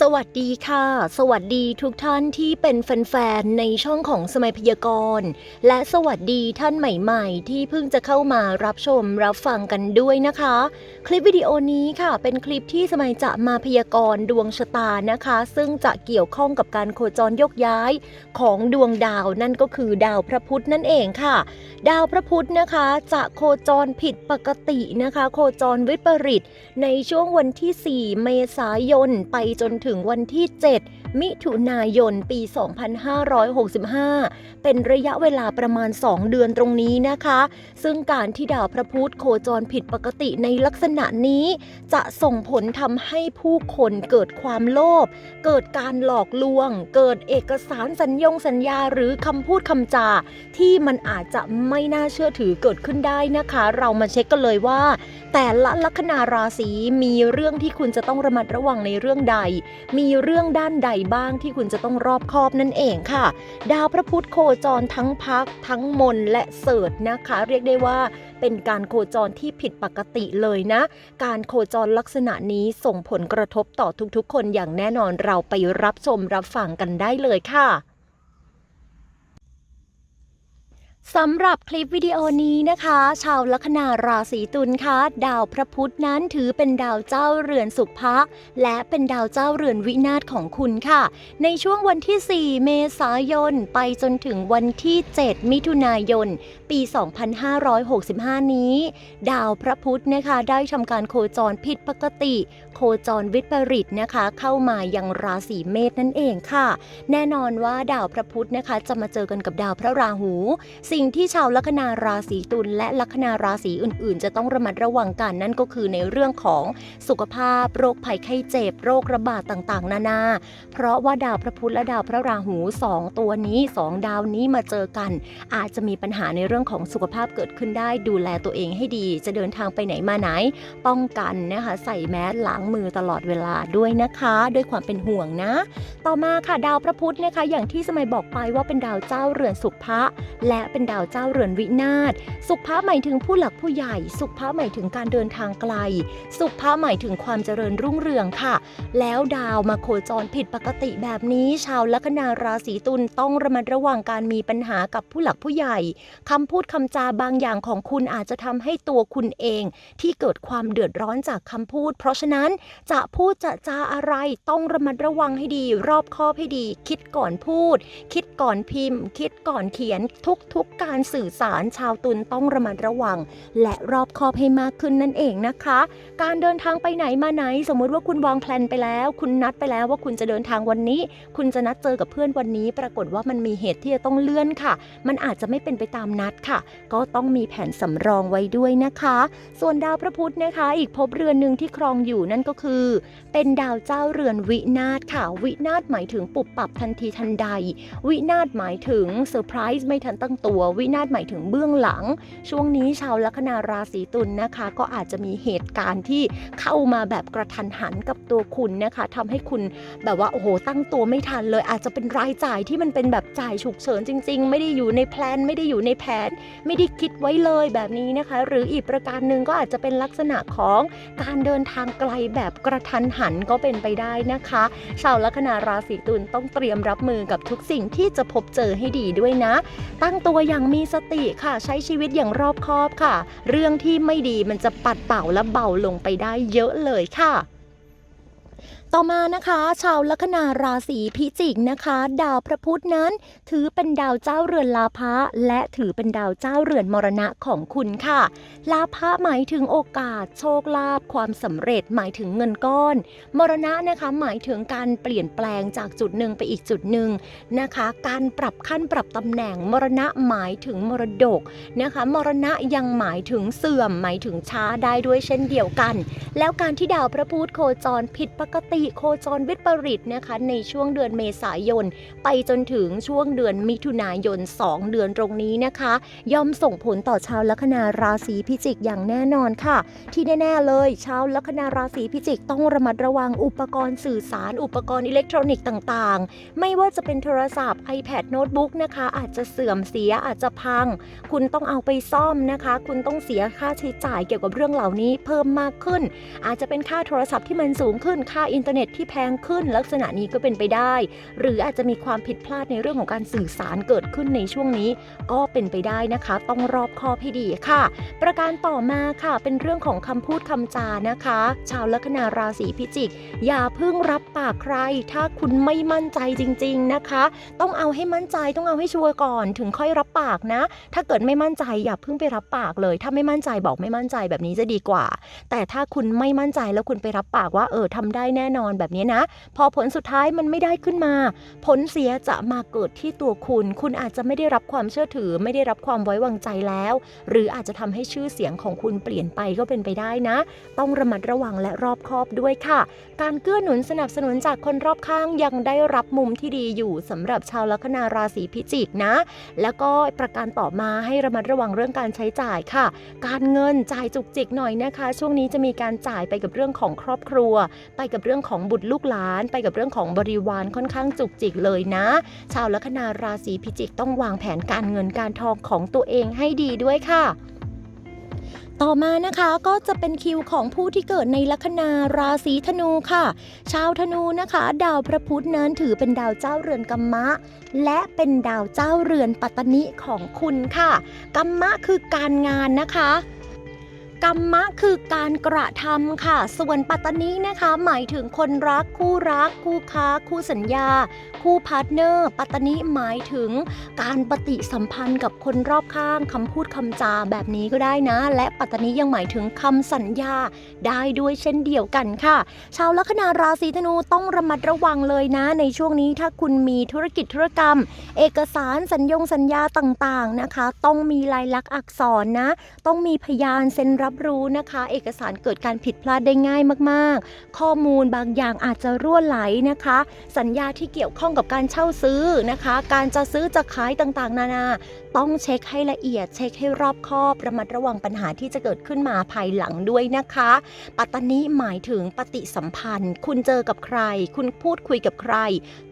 สวัสดีค่ะ สวัสดีทุกท่านที่เป็นแฟนๆ ในช่องของสมัยพยากรณ์ และสวัสดีท่านใหม่ๆ ที่เพิ่งจะเข้ามารับชมรับฟังกันด้วยนะคะ คลิปวิดีโอนี้ค่ะ เป็นคลิปที่สมัยจะมาพยากรณ์ดวงชะตานะคะ ซึ่งจะเกี่ยวข้องกับการโคจรยกย้ายของดวงดาวนั่นก็คือดาวพระพุธนั่นเองค่ะ ดาวพระพุธนะคะ จะโคจรผิดปกตินะคะ โคจรวิปริตในช่วงวันที่ 4 เมษายนไปจนถึงวันที่ 7 มิถุนายนปี 2565 เป็นระยะเวลาประมาณ 2 เดือนตรงนี้นะคะ ซึ่งการที่ดาวพระพุธโคจรผิดปกติในลักษณะนี้ จะส่งผลทำให้ผู้คนเกิดความโลภ เกิดการหลอกลวง เกิดเอกสารสัญญงสัญญาหรือคำพูดคำจา ที่มันอาจจะไม่น่าเชื่อถือเกิดขึ้นได้นะคะ เรามาเช็คกันเลยว่า แต่ละลัคนาราศีมีเรื่องที่คุณจะต้องระมัดระวังในเรื่องใด มีเรื่องด้านใดบ้างที่คุณจะต้องรอบคอบนั่นเองค่ะ ดาวพระพุธโคจรทั้งพัก ทั้งมนและเสิร์ชนะคะ เรียกได้ว่าเป็นการโคจรที่ผิดปกติเลยนะ การโคจรลักษณะนี้ส่งผลกระทบต่อทุกๆ คนอย่างแน่นอนเราไปรับชมรับฟังกันได้เลยค่ะ สำหรับคลิปวิดีโอนี้นะคะ ชาวลัคนาราศีตุลคะดาวพระพุธนั้นถือเป็นดาวเจ้าเรือนสุภะและเป็นดาวเจ้าเรือนวินาศของคุณค่ะ ในช่วงวันที่ 4 เมษายน ไปจนถึงวันที่ 7 มิถุนายน ปี 2565 นี้ ดาวพระพุธนะคะได้ทำการโคจรผิดปกติ โคจรวิปริตนะคะ เข้ามายังราศีเมษนั่นเองค่ะ แน่นอนว่าดาวพระพุธนะคะ จะมาเจอกันกับดาวพระราหูสิ่งที่ชาวลัคนาราศีตุลและลัคนาราศีอื่นๆ จะต้องระมัดระวังกันนั่นก็คือในเรื่องของสุขภาพ โรคภัยไข้เจ็บ โรคระบาดต่างๆ นานา เพราะว่าดาวพระพุธและดาวพระราหูสองตัวนี้สองดาวนี้มาเจอกัน อาจจะมีปัญหาในเรื่องของสุขภาพเกิดขึ้นได้ดูแลตัวเองให้ดี จะเดินทางไปไหนมาไหน ป้องกันนะคะใส่แมสล้างมือตลอดเวลาด้วยนะคะ ด้วยความเป็นห่วงนะ ต่อมาค่ะดาวพระพุธนะคะอย่างที่สมัยบอกไปว่าเป็นดาวเจ้าเรือนสุภะและเป็นดาวเจ้าเรือนวินาศ สุภะหมายถึงผู้หลักผู้ใหญ่ สุภะหมายถึงการเดินทางไกล สุภะหมายถึงความเจริญรุ่งเรืองค่ะ แล้วดาวมาโคจรผิดปกติแบบนี้ ชาวลัคนาราศีตุลต้องระมัดระวังการมีปัญหากับผู้หลักผู้ใหญ่คำพูดคำจาบางอย่างของคุณอาจจะทำให้ตัวคุณเอง ที่เกิดความเดือดร้อนจากคำพูด เพราะฉะนั้นจะพูดจะจาอะไรต้องระมัดระวังให้ดี รอบคอบให้ดี คิดก่อนพูด คิดก่อนพิมพ์ คิดก่อนเขียนทุกๆการสื่อสารชาวตุลต้องระมัดระวัง และรอบคอบให้มากขึ้นนั่นเองนะคะ การเดินทางไปไหนมาไหน สมมุติว่าคุณวางแผนไปแล้ว คุณนัดไปแล้วว่าคุณจะเดินทางวันนี้ คุณจะนัดเจอกับเพื่อนวันนี้ ปรากฏว่ามันมีเหตุที่จะต้องเลื่อนค่ะ มันอาจจะไม่เป็นไปตามนัดค่ะ ก็ต้องมีแผนสำรองไว้ด้วยนะคะ ส่วนดาวพระพุธนะคะ อีกภพเรือนหนึ่งที่ครองอยู่นั่นก็คือ เป็นดาวเจ้าเรือนวินาศค่ะ วินาศหมายถึงปุบปับทันทีทันใด วินาศหมายถึงเซอร์ไพรส์ไม่ทันตั้งตัววินาศหมายถึงเบื้องหลัง ช่วงนี้ชาวลัคนาราศีตุลนะคะ ก็อาจจะมีเหตุการณ์ที่เข้ามาแบบกระทันหันกับตัวคุณนะคะทำให้คุณแบบว่าโอ้โหตั้งตัวไม่ทันเลย อาจจะเป็นรายจ่ายที่มันเป็นแบบจ่ายฉุกเฉินจริง ๆ ไม่ได้อยู่ในแพลนไม่ได้อยู่ในแผน ไม่ได้คิดไว้เลยแบบนี้นะคะ หรืออีกประการหนึ่งก็อาจจะเป็นลักษณะของการเดินทางไกลแบบกระทันหันก็เป็นไปได้นะคะ ชาวลัคนาราศีตุลต้องเตรียมรับมือกับทุกสิ่งที่จะพบเจอให้ดีด้วยนะ ตั้งตัวอย่างมีสติค่ะใช้ชีวิตอย่างรอบคอบค่ะ เรื่องที่ไม่ดีมันจะปัดเป่าและเบาลงไปได้เยอะเลยค่ะ ต่อมานะคะ ชาวลัคนาราศีพิจิกนะคะ ดาวพระพุธนั้น ถือเป็นดาวเจ้าเรือนลาภะและถือเป็นดาวเจ้าเรือนมรณะของคุณค่ะ ลาภะหมายถึงโอกาส โชคลาภความสำเร็จหมายถึงเงินก้อน มรณะนะคะหมายถึงการเปลี่ยนแปลงจากจุดหนึ่งไปอีกจุดหนึ่งนะคะ การปรับขั้นปรับตำแหน่ง มรณะหมายถึงมรดกนะคะ มรณะยังหมายถึงเสื่อมหมายถึงช้าได้ด้วยเช่นเดียวกัน แล้วการที่ดาวพระพุธโคจรผิดปกติโคจรวิปริตนะคะในช่วงเดือนเมษายน ไปจนถึงช่วงเดือนมิถุนายน 2 เดือนตรงนี้นะคะ ย่อมส่งผลต่อชาวลัคนาราศีพิจิกอย่างแน่นอนค่ะ ที่แน่ๆเลย ชาวลัคนาราศีพิจิกต้องระมัดระวังอุปกรณ์สื่อสาร อุปกรณ์อิเล็กทรอนิกส์ต่างๆ ไม่ว่าจะเป็นโทรศัพท์ iPad โน้ตบุ๊กนะคะ อาจจะเสื่อมเสียอาจจะพัง คุณต้องเอาไปซ่อมนะคะ คุณต้องเสียค่าใช้จ่ายเกี่ยวกับเรื่องเหล่านี้เพิ่มมากขึ้น อาจจะเป็นค่าโทรศัพท์ที่มันสูงขึ้นค่าอินเทอร์อร์เน็ตที่แพงขึ้นลักษณะนี้ก็เป็นไปได้ หรืออาจจะมีความผิดพลาดในเรื่องของการสื่อสารเกิดขึ้นในช่วงนี้ ก็เป็นไปได้นะคะ ต้องรอบคอบให้ดีค่ะ ประการต่อมาค่ะเป็นเรื่องของคำพูดคำจานะคะ ชาวลัคนาราศีพิจิก อย่าเพิ่งรับปากใคร ถ้าคุณไม่มั่นใจจริง ๆนะคะ ต้องเอาให้มั่นใจต้องเอาให้ชัวร์ก่อน ถึงค่อยรับปากนะ ถ้าเกิดไม่มั่นใจอย่าเพิ่งไปรับปากเลย ถ้าไม่มั่นใจบอกไม่มั่นใจแบบนี้จะดีกว่า แต่ถ้าคุณไม่มั่นใจแล้วคุณไปรับปากว่าเออทำได้แน่นอนแบบนี้นะ พอผลสุดท้ายมันไม่ได้ขึ้นมา ผลเสียจะมาเกิดที่ตัวคุณ คุณอาจจะไม่ได้รับความเชื่อถือ ไม่ได้รับความไว้วางใจแล้ว หรืออาจจะทำให้ชื่อเสียงของคุณเปลี่ยนไปก็เป็นไปได้นะ ต้องระมัดระวังและรอบคอบด้วยค่ะ การเกื้อหนุนสนับสนุนจากคนรอบข้างยังได้รับมุมที่ดีอยู่สำหรับชาวลัคนาราศีพิจิกนะ แล้วก็ประการต่อมาให้ระมัดระวังเรื่องการใช้จ่ายค่ะ การเงินจ่ายจุกจิกหน่อยนะคะ ช่วงนี้จะมีการจ่ายไปกับเรื่องของครอบครัว ไปกับเรื่องของของบุตรลูกหลาน ไปกับเรื่องของบริวารค่อนข้างจุกจิกเลยนะ ชาวลัคนาราศีพิจิกต้องวางแผนการเงินการทองของตัวเองให้ดีด้วยค่ะต่อมานะคะก็จะเป็นคิวของผู้ที่เกิดในลัคนาราศีธนูค่ะ ชาวธนูนะคะ ดาวพระพุธนั้นถือเป็นดาวเจ้าเรือนกัมมะ และเป็นดาวเจ้าเรือนปัตตนิของคุณค่ะ กัมมะคือการงานนะคะ กัมมะคือการกระทำค่ะ ส่วนปัตตนินะคะ หมายถึงคนรักคู่รัก คู่ค้า คู่สัญญา คู่พาร์ทเนอร์ ปัตตนิหมายถึงการปฏิสัมพันธ์กับคนรอบข้างคำพูดคำจาแบบนี้ก็ได้นะ และปัตตนิยังหมายถึงคำสัญญาได้ด้วยเช่นเดียวกันค่ะ ชาวลัคนาราศีธนูต้องระมัดระวังเลยนะ ในช่วงนี้ถ้าคุณมีธุรกิจธุรกรรม เอกสารสัญญงสัญญาต่างๆนะคะ ต้องมีลายลักษณ์อักษรนะ ต้องมีพยานเซ็นรับรู้นะคะ เอกสารเกิดการผิดพลาดได้ง่ายมากๆ ข้อมูลบางอย่างอาจจะรั่วไหลนะคะ สัญญาที่เกี่ยวข้องกับการเช่าซื้อนะคะ การจะซื้อจะขายต่างๆ นานา ต้องเช็คให้ละเอียด เช็คให้รอบคอบระมัดระวังปัญหาที่จะเกิดขึ้นมาภายหลังด้วยนะคะ ปัตตนิหมายถึงปฏิสัมพันธ์ คุณเจอกับใคร คุณพูดคุยกับใคร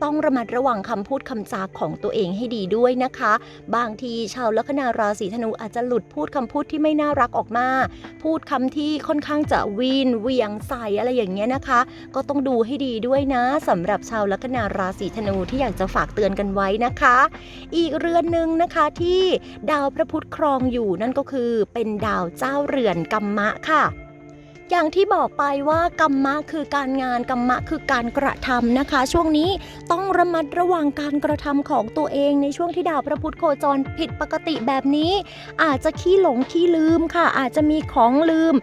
ต้องระมัดระวังคำพูดคำจาของตัวเองให้ดีด้วยนะคะ บางทีชาวลัคนาราศีธนูอาจจะหลุดพูดคำพูดที่ไม่น่ารักออกมาพูดคำที่ค่อนข้างจะวีนเวียงใส่อะไรอย่างเงี้ยนะคะ ก็ต้องดูให้ดีด้วยนะสำหรับชาวลัคนาราศีธนูที่อยากจะฝากเตือนกันไว้นะคะ อีกเรือนหนึ่งนะคะที่ดาวพระพุธครองอยู่นั่นก็คือเป็นดาวเจ้าเรือนกัมมะค่ะ อย่างที่บอกไปว่ากรรมะคือการงานกรรมะคือการกระทำนะคะ ช่วงนี้ต้องระมัดระวังการกระทำของตัวเองในช่วงที่ดาวพระพุธโคจรผิดปกติแบบนี้ อาจจะขี้หลงขี้ลืมค่ะ อาจจะมีของลืม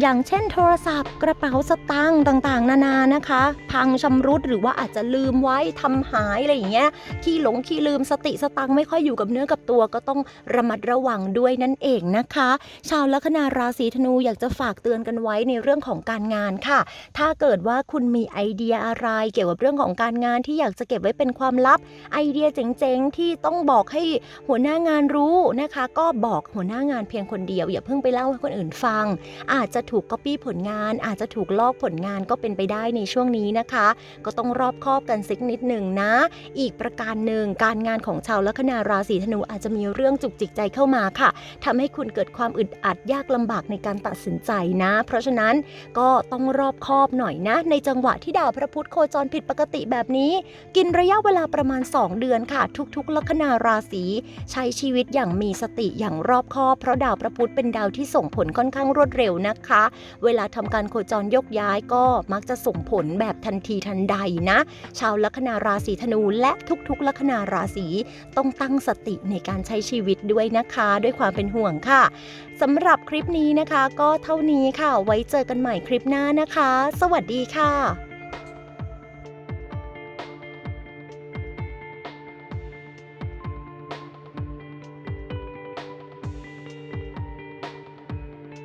อย่างเช่นโทรศัพท์กระเป๋าสตางค์ต่างๆ นานานะคะ พังชำรุดหรือว่าอาจจะลืมไว้ทำหายอะไรอย่างเงี้ยขี้หลงขี้ลืมสติสตังค์ไม่ค่อยอยู่กับเนื้อกับตัวก็ต้องระมัดระวังด้วยนั่นเองนะคะ ชาวลัคนาราศีธนูอยากจะฝากเตือนกันไว้ในเรื่องของการงานค่ะ ถ้าเกิดว่าคุณมีไอเดียอะไร เกี่ยวกับเรื่องของการงานที่อยากจะเก็บไว้เป็นความลับ ไอเดียเจ๋งๆที่ต้องบอกให้หัวหน้างานรู้นะคะ ก็บอกหัวหน้างานเพียงคนเดียว อย่าเพิ่งไปเล่าให้คนอื่นฟัง อาจจะถูกก๊อปปี้ผลงาน อาจจะถูกลอกผลงานก็เป็นไปได้ในช่วงนี้นะคะ ก็ต้องรอบคอบกันสักนิดหนึ่งนะ อีกประการหนึ่งการงานของชาวลัคนาราศีธนูอาจจะมีเรื่องจุกจิกใจเข้ามาค่ะทำให้คุณเกิดความอึดอัดยากลำบากในการตัดสินใจนะ เพราะฉะนั้นก็ต้องรอบคอบหน่อยนะ ในจังหวะที่ดาวพระพุธโคจรผิดปกติแบบนี้ กินระยะเวลาประมาณ 2 เดือนค่ะ ทุกๆ ลัคนาราศีใช้ชีวิตอย่างมีสติอย่างรอบคอบ เพราะดาวพระพุธเป็นดาวที่ส่งผลค่อนข้างรวดเร็วนะคะเวลาทำการโคจรยกย้ายก็มักจะส่งผลแบบทันทีทันใดนะ ชาวลัคนาราศีธนูและทุกๆ ลัคนาราศีต้องตั้งสติในการใช้ชีวิตด้วยนะคะ ด้วยความเป็นห่วงค่ะสำหรับคลิปนี้นะคะ ก็เท่านี้ค่ะ ไว้เจอกันใหม่คลิปหน้านะคะ สวัสดีค่ะ